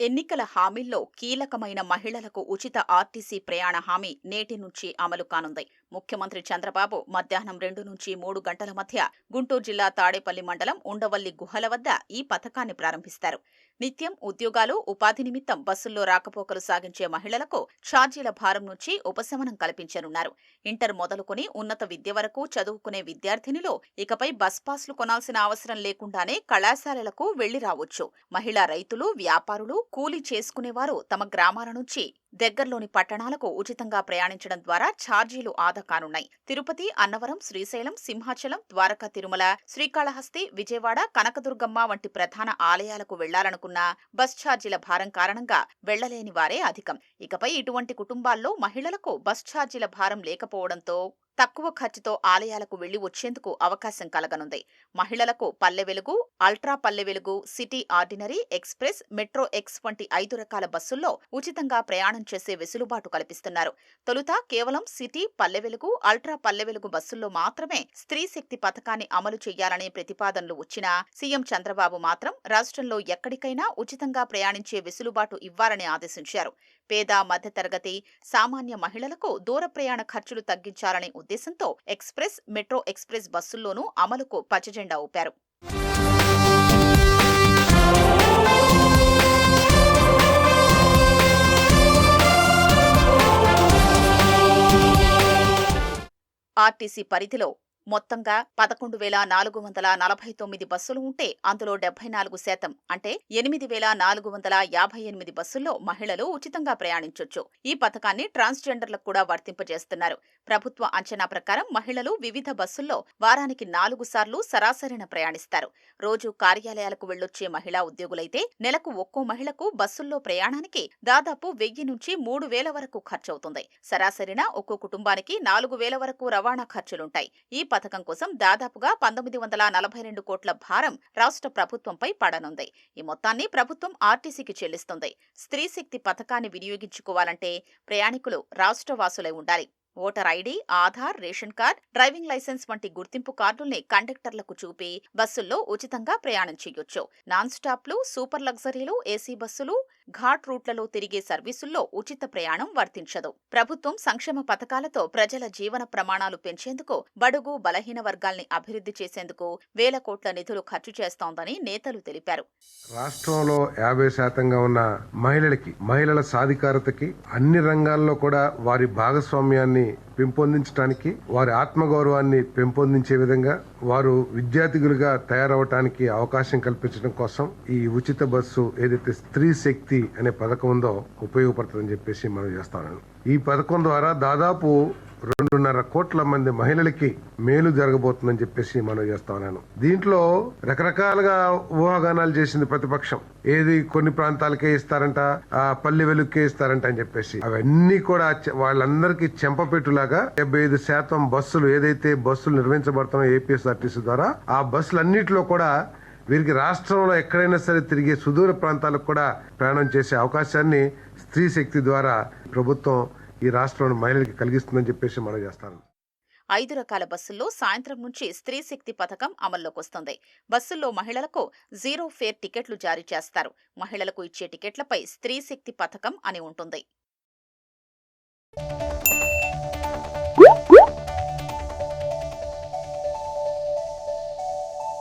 ఎన్నికల హామీల్లో కీలకమైన మహిళలకు ఉచిత ఆర్టీసీ ప్రయాణ హామీ నేటి నుంచి అమలు కానుంది. ముఖ్యమంత్రి చంద్రబాబు మధ్యాహ్నం రెండు నుంచి మూడు గంటల మధ్య గుంటూరు జిల్లా తాడేపల్లి మండలం ఉండవల్లి గుహల వద్ద ఈ పథకాన్ని ప్రారంభిస్తారు. నిత్యం ఉద్యోగాలు ఉపాధి నిమిత్తం బస్సుల్లో రాకపోకలు సాగించే మహిళలకు ఛార్జీల భారం నుంచి ఉపశమనం కల్పించనున్నారు. ఇంటర్ మొదలుకొని ఉన్నత విద్య వరకు చదువుకునే విద్యార్థినిలో ఇకపై బస్ పాస్లు కొనాల్సిన అవసరం లేకుండానే కళాశాలలకు వెళ్ళి రావచ్చు. మహిళా రైతులు వ్యాపారులు కూలీ చేసుకునేవారు తమ గ్రామాల నుంచి దగ్గర్లోని పట్టణాలకు ఉచితంగా ప్రయాణించడం ద్వారా ఛార్జీలు ఆదా కానున్నాయి. తిరుపతి అన్నవరం శ్రీశైలం సింహాచలం ద్వారకా తిరుమల శ్రీకాళహస్తి విజయవాడ కనకదుర్గమ్మ వంటి ప్రధాన ఆలయాలకు వెళ్ళాలనుకున్న బస్ ఛార్జీల భారం కారణంగా వెళ్ళలేని వారే అధికం. ఇకపై ఇటువంటి కుటుంబాల్లో మహిళలకు బస్ ఛార్జీల భారం లేకపోవడంతో తక్కువ ఖర్చుతో ఆలయాలకు వెళ్ళి వచ్చేందుకు అవకాశం కలగనుంది. మహిళలకు Palle Velugu ultra Palle Velugu city ordinary express metro X వంటి ఐదు రకాల బస్సుల్లో ఉచితంగా ప్రయాణం చేసే వెసులుబాటు కల్పిస్తున్నారు. తొలుత కేవలం సిటీ పల్లె వెలుగు అల్ట్రా పల్లె వెలుగు బస్సుల్లో మాత్రమే స్త్రీ శక్తి పథకాన్ని అమలు చేయాలనే ప్రతిపాదనలు వచ్చినా సీఎం చంద్రబాబు మాత్రం రాష్ట్రంలో ఎక్కడికైనా ఉచితంగా ప్రయాణించే వెసులుబాటు ఇవ్వాలని ఆదేశించారు. పేద మధ్యతరగతి సామాన్య మహిళలకు దూర ప్రయాణ ఖర్చులు తగ్గించాలనే ఉద్దేశంతో ఎక్స్ప్రెస్ మెట్రో ఎక్స్ప్రెస్ బస్సుల్లోనూ అమలుకు పచ్చజెండా ఊపారు. ఆర్టీసీ పరిధిలో మొత్తంగా పదకొండు వేల నాలుగు వందల నలభై తొమ్మిది బస్సులు ఉంటే అందులో డెబ్బై నాలుగు శాతం అంటే ఎనిమిది వేల నాలుగు వందల యాభై ఎనిమిది బస్సుల్లో మహిళలు ఉచితంగా ప్రయాణించొచ్చు. ఈ పథకాన్ని ట్రాన్స్జెండర్లకు కూడా వర్తింపజేస్తున్నారు. ప్రభుత్వ అంచనా ప్రకారం మహిళలు వివిధ బస్సుల్లో వారానికి నాలుగు సార్లు సరాసరిన ప్రయాణిస్తారు. రోజు కార్యాలయాలకు వెళ్ళొచ్చే మహిళా ఉద్యోగులైతే నెలకు ఒక్కో మహిళకు బస్సుల్లో ప్రయాణానికి దాదాపు వెయ్యి నుంచి మూడు వేల వరకు ఖర్చవుతుంది. సరాసరిన ఒక్కో కుటుంబానికి నాలుగు వేల వరకు రవాణా ఖర్చులుంటాయి. ఈ పథకం కోసం దాదాపుగా పంతొమ్మిది వందల నలభై రెండు కోట్ల భారం రాష్ట్ర ప్రభుత్వంపై పడనుంది. ఈ మొత్తాన్ని ప్రభుత్వం ఆర్టీసీకి చెల్లిస్తుంది. స్త్రీ శక్తి పథకాన్ని వినియోగించుకోవాలంటే ప్రయాణికులు రాష్ట్రవాసులై ఉండాలి. Voter ID Aadhaar ration card driving licence వంటి గుర్తింపు కార్డుల్ని కండక్టర్లకు చూపి బస్సుల్లో ఉచితంగా ప్రయాణం చేయొచ్చు నాన్ స్టాప్లు సూపర్ లగ్జరీలు ఏసీ బస్సులు ఘాట్ రూట్లలో తిరిగే సర్వీసుల్లో ఉచిత ప్రయాణం వర్తించదు. ప్రభుత్వం సంక్షేమ పథకాలతో ప్రజల జీవన ప్రమాణాలు పెంచేందుకు బడుగు బలహీన వర్గాల్ని అభివృద్ధి చేసేందుకు వేల కోట్ల నిధులు ఖర్చు చేస్తోందని నేతలు తెలిపారు. రాష్ట్రంలో యాభై శాతంగా ఉన్న మహిళలకి మహిళల సాధికారతకి అన్ని రంగాల్లో కూడా వారి భాగస్వామ్యాన్ని పెంపొందించడానికి వారి ఆత్మగౌరవాన్ని పెంపొందించే విధంగా వారు విద్యార్థిగులుగా తయారవటానికి అవకాశం కల్పించడం కోసం ఈ ఉచిత బస్సు ఏదైతే స్త్రీ శక్తి అనే పథకం ఉందో ఉపయోగపడుతుందని చెప్పేసి మనం చేస్తాను ఈ పథకం ద్వారా దాదాపు రెండున్నర కోట్ల మంది మహిళలకి మేలు జరగబోతుందని చెప్పేసి మనం చేస్తా ఉన్నాను. దీంట్లో రకరకాలుగా ఊహాగానాలు చేసింది ప్రతిపక్షం. ఏది కొన్ని ప్రాంతాలకే ఇస్తారంట ఆ పల్లె వెలుక్కే ఇస్తారంట అని చెప్పేసి. అవన్నీ కూడా వాళ్ళందరికీ చెంపపెట్టులాగా డెబ్బై ఐదు శాతం బస్సులు ఏదైతే బస్సులు నిర్వహించబడుతున్నాయో ఏపీఎస్ఆర్టీసీ ద్వారా ఆ బస్సులన్నింటిలో కూడా వీరికి రాష్ట్రంలో ఎక్కడైనా సరే తిరిగే సుదూర ప్రాంతాలకు కూడా ప్రయాణం చేసే అవకాశాన్ని స్త్రీ శక్తి ద్వారా ప్రభుత్వం ఈ రాష్ట్రంలో మహిళలకి కలిగిస్తుందని చెప్పేసి మనం చేస్తాను. ఐదు రకాల బస్సుల్లో సాయంత్రం నుంచి స్త్రీ శక్తి పథకం అమల్లోకి వస్తుంది బస్సుల్లో మహిళలకు జీరో ఫేర్ టికెట్లు జారీ చేస్తారు. మహిళలకు ఇచ్చే టికెట్లపై స్త్రీ శక్తి పథకం అని ఉంటుంది.